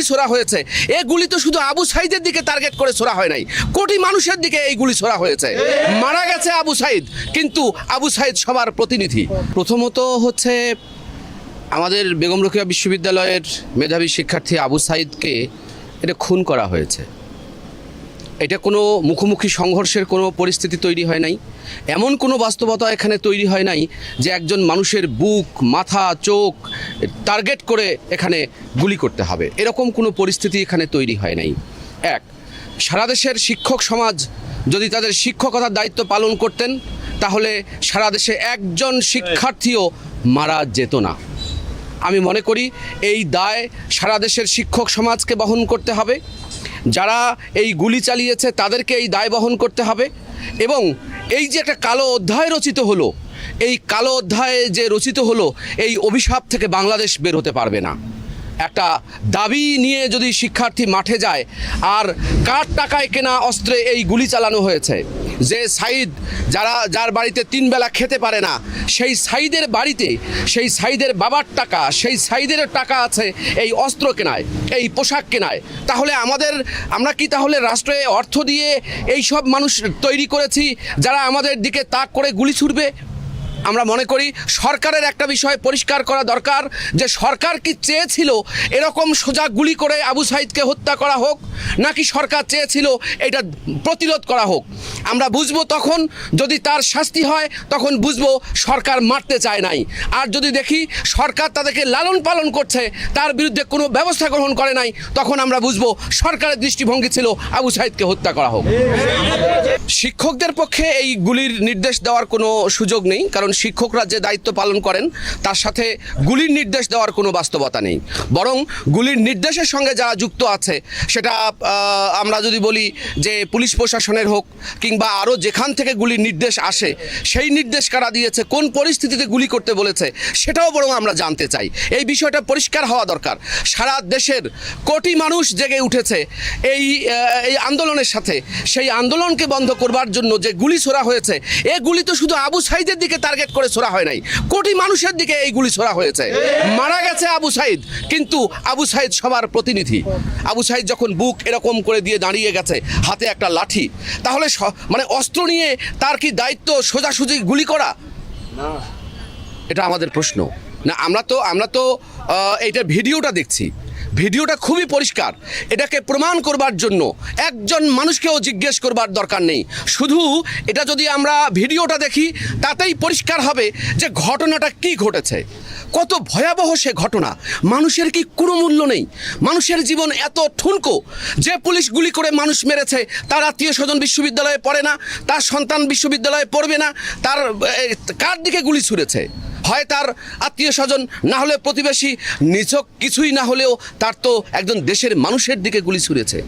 গুলি ছোড়া হয়েছে। এই গুলি তো শুধু আবু সাইদের দিকে টার্গেট করে ছোড়া হয় নাই। কোটি মানুষের দিকে এই গুলি ছোড়া হয়েছে। মারা গেছে আবু সাইদ, কিন্তু আবু সাইদ সবার প্রতিনিধি। প্রথমত হচ্ছে আমাদের বেগম রোকেয়া বিশ্ববিদ্যালয়ের মেধাবী শিক্ষার্থী আবু সাইদকে এটা খুন করা হয়েছে। এটা কোনো মুখোমুখি সংঘর্ষের কোনো পরিস্থিতি তৈরি হয় নাই। এমন কোনো বাস্তবতা এখানে তৈরি হয় নাই যে একজন মানুষের বুক, মাথা, চোখ টার্গেট করে এখানে গুলি করতে হবে। এরকম কোনো পরিস্থিতি এখানে তৈরি হয় নাই। এক, সারা দেশের শিক্ষক সমাজ যদি তাদের শিক্ষকতার দায়িত্ব পালন করতেন, তাহলে সারা দেশে একজন শিক্ষার্থীও মারা যেত না। আমি মনে করি এই দায় সারা দেশের শিক্ষক সমাজকে বহন করতে হবে। যারা এই গুলি চালিয়েছে তাদেরকে এই দায় বহন করতে হবে। এবং এই যে একটা কালো অধ্যায় রচিত হলো, এই কালো অধ্যায়ে যে রচিত হলো, এই অভিশাপ থেকে বাংলাদেশ বের হতে পারবে না। একটা দাবি নিয়ে যদি শিক্ষার্থী মাঠে যায়, আর কার টাকায় কেনা অস্ত্রে এই গুলি চালানো হয়েছে? যে সাইদ, যারা, যার বাড়িতে তিন বেলা খেতে পারে না, সেই সাইদের বাড়িতে, সেই সাইদের বাবার টাকা, সেই সাইদের টাকা আছে এই অস্ত্র কেনায়, এই পোশাক কেনায়। তাহলে আমাদের, আমরা কি তাহলে রাষ্ট্রে অর্থ দিয়ে এই সব মানুষ তৈরি করেছি, যারা আমাদের দিকে তাক করে গুলি ছুটবে আমরা মনে করি সরকারের একটা বিষয় পরিষ্কার করা দরকার যে সরকার কি চেয়েছিল এরকম সোজা গুলি করে আবু সাইদকে হত্যা করা হোক নাকি সরকার চেয়েছিল এটা প্রতিরোধ করা হোক। আমরা বুঝব তখন যদি তার শাস্তি হয় তখন বুঝব সরকার মারতে চায় নাই। আর যদি দেখি সরকার তাদেরকে লালন পালন করছে তার বিরুদ্ধে কোনো ব্যবস্থা গ্রহণ করে নাই তখন আমরা বুঝব সরকারের দৃষ্টিভঙ্গি ছিল আবু সাইদকে হত্যা করা হোক। শিক্ষকদের পক্ষে এই গুলির নির্দেশ দেওয়ার কোনো সুযোগ নেই কারণ শিক্ষকরা যে দায়িত্ব পালন করেন, তার সাথে গুলির নির্দেশ দেওয়ার কোনো বাস্তবতা নেই। বরং গুলির নির্দেশের সঙ্গে যারা যুক্ত আছে, সেটা আমরা যদি বলি যে পুলিশ প্রশাসনের হোক কিংবা আরও যেখান থেকে গুলির নির্দেশ আসে, সেই নির্দেশ কারা দিয়েছে, কোন পরিস্থিতিতে গুলি করতে বলেছে, সেটাও বরং আমরা জানতে চাই। এই বিষয়টা পরিষ্কার হওয়া দরকার। সারা দেশের কোটি মানুষ জেগে উঠেছে এই এই আন্দোলনের সাথে। সেই আন্দোলনকে বন্ধ করবার জন্য যে গুলি ছোড়া হয়েছে, এ গুলি তো শুধু আবু সাইদের দিকে টার্গেট করে ছোড়া হয় নাই। কোটি মানুষের দিকে এই গুলি ছোড়া হয়েছে। মারা গেছে আবু সাইদ কিন্তু আবু সাইদ সবার প্রতিনিধি। আবু সাইদ যখন বুক এরকম করে দিয়ে দাঁড়িয়ে গেছে হাতে একটা লাঠি তাহলে মানে অস্ত্র নিয়ে তার কি দায়িত্ব সোজাসুজি গুলি করা? এটা আমাদের প্রশ্ন। না আমরা তো আমরা তো এইটার ভিডিওটা দেখছি। ভিডিওটা খুবই পরিষ্কার। এটাকে প্রমাণ করবার জন্য একজন মানুষকেও জিজ্ঞেস করবার দরকার নেই। শুধু এটা যদি আমরা ভিডিওটা দেখি, তাতেই পরিষ্কার হবে যে ঘটনাটা কি ঘটেছে। কত ভয়াবহ সে ঘটনা। মানুষের কি কোনো মূল্য নেই। মানুষের জীবন এত ঠুনকো যে পুলিশ গুলি করে মানুষ মেরেছে, তার আত্মীয় স্বজন বিশ্ববিদ্যালয়ে পড়ে না, তার সন্তান বিশ্ববিদ্যালয়ে পড়বে না, তার কার দিকে গুলি ছুঁড়েছে? হয় তার আত্মীয় স্বজন, না হলে প্রতিবেশী, নিছক কিছুই না হলেও তার তো একজন দেশের মানুষের দিকে গুলি ছুঁড়েছে।